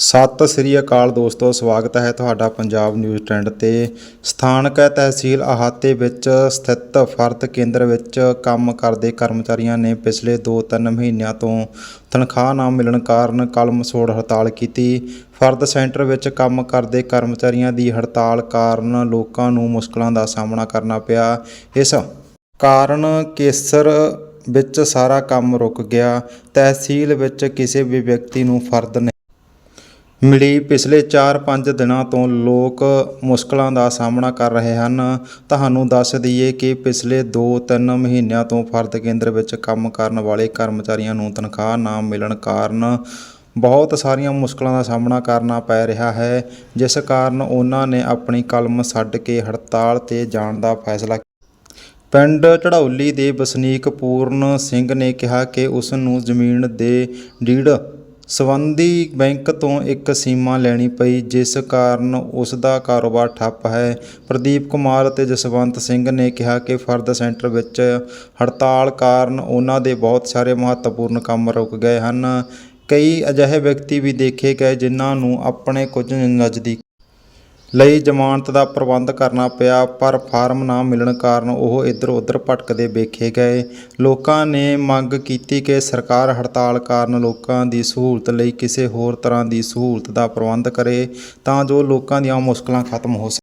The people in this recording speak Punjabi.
ਸਤਿ ਸ੍ਰੀ ਅਕਾਲ ਦੋਸਤੋ, ਸਵਾਗਤ ਹੈ ਤੁਹਾਡਾ ਪੰਜਾਬ ਨਿਊਜ਼ ਟ੍ਰੈਂਡ ਤੇ। ਸਥਾਨਕ ਤਹਿਸੀਲ ਅਹਾਤੇ ਵਿੱਚ ਸਥਿਤ ਫਰਦ ਕੇਂਦਰ ਵਿੱਚ ਕੰਮ ਕਰਦੇ ਕਰਮਚਾਰੀਆਂ ਨੇ ਪਿਛਲੇ 2-3 ਮਹੀਨਿਆਂ ਤੋਂ ਤਨਖਾਹ ਨਾ ਮਿਲਣ ਕਾਰਨ ਕਲਮ ਸੋੜ ਹੜਤਾਲ ਕੀਤੀ। ਫਰਦ ਸੈਂਟਰ ਵਿੱਚ ਕੰਮ ਕਰਦੇ ਕਰਮਚਾਰੀਆਂ ਦੀ ਹੜਤਾਲ ਕਾਰਨ ਲੋਕਾਂ ਨੂੰ ਮੁਸ਼ਕਲਾਂ ਦਾ ਸਾਹਮਣਾ ਕਰਨਾ ਪਿਆ। ਇਸ ਕਾਰਨ ਕੇਸਰ ਵਿੱਚ ਸਾਰਾ ਕੰਮ ਰੁਕ ਗਿਆ। ਤਹਿਸੀਲ ਵਿੱਚ ਕਿਸੇ ਵੀ ਵਿਅਕਤੀ ਨੂੰ ਫਰਦ ਨਹੀਂ ਮਿਲੀ ਪਿਛਲੇ 4-5 ਦਿਨਾਂ ਤੋਂ ਲੋਕ ਮੁਸ਼ਕਲਾਂ ਦਾ ਸਾਹਮਣਾ ਕਰ ਰਹੇ ਹਨ। ਤੁਹਾਨੂੰ ਦੱਸ ਦਈਏ ਕਿ ਪਿਛਲੇ 2-3 ਮਹੀਨਿਆਂ ਤੋਂ ਫਰਦ ਕੇਂਦਰ ਵਿੱਚ ਕੰਮ ਕਰਨ ਵਾਲੇ ਕਰਮਚਾਰੀਆਂ ਨੂੰ ਤਨਖਾਹ ਨਾ ਮਿਲਣ ਕਾਰਨ ਬਹੁਤ ਸਾਰੀਆਂ ਮੁਸ਼ਕਲਾਂ ਦਾ ਸਾਹਮਣਾ ਕਰਨਾ ਪੈ ਰਿਹਾ ਹੈ, ਜਿਸ ਕਾਰਨ ਉਹਨਾਂ ਨੇ ਆਪਣੀ ਕਲਮ ਛੱਡ ਕੇ ਹੜਤਾਲ ਤੇ ਜਾਣ ਦਾ ਫੈਸਲਾ ਪਿੰਡ ਢੜੌਲੀ ਦੇ ਵਸਨੀਕ ਪੂਰਨ ਸਿੰਘ ਨੇ ਕਿਹਾ ਕਿ ਉਸ ਨੂੰ ਜ਼ਮੀਨ ਦੇ ਡੀੜ ਸੰਬੰਧੀ ਬੈਂਕ ਤੋਂ ਇੱਕ ਸੀਮਾ ਲੈਣੀ ਪਈ, ਜਿਸ ਕਾਰਨ ਉਸ ਦਾ ਕਾਰੋਬਾਰ ਠੱਪ ਹੈ। ਪ੍ਰਦੀਪ ਕੁਮਾਰ ਅਤੇ ਜਸਵੰਤ ਸਿੰਘ ਨੇ ਕਿਹਾ ਕਿ ਫਰਦ ਸੈਂਟਰ ਵਿੱਚ ਹੜਤਾਲ ਕਾਰਨ ਉਹਨਾਂ ਦੇ ਬਹੁਤ ਸਾਰੇ ਮਹੱਤਵਪੂਰਨ ਕੰਮ ਰੁਕ ਗਏ ਹਨ। ਕਈ ਅਜਿਹੇ ਵਿਅਕਤੀ ਵੀ ਦੇਖੇ ਗਏ, ਜਿਨ੍ਹਾਂ ਨੂੰ ਆਪਣੇ ਕੁਝ ਨਜ਼ਦੀਕ ਲਈ ਜ਼ਮਾਨਤ ਦਾ ਪ੍ਰਬੰਧ ਕਰਨਾ ਪਿਆ, ਪਰ ਫਾਰਮ ਨਾ ਮਿਲਣ ਕਾਰਨ ਉਹ ਇੱਧਰ ਉੱਧਰ ਭਟਕਦੇ ਵੇਖੇ ਗਏ। ਲੋਕਾਂ ਨੇ ਮੰਗ ਕੀਤੀ ਕਿ ਸਰਕਾਰ ਹੜਤਾਲ ਕਾਰਨ ਲੋਕਾਂ ਦੀ ਸਹੂਲਤ ਲਈ ਕਿਸੇ ਹੋਰ ਤਰ੍ਹਾਂ ਦੀ ਸਹੂਲਤ ਦਾ ਪ੍ਰਬੰਧ ਕਰੇ ਤਾਂ ਜੋ ਲੋਕਾਂ ਦੀਆਂ ਮੁਸ਼ਕਲਾਂ ਖਤਮ ਹੋ ਸਕਣ।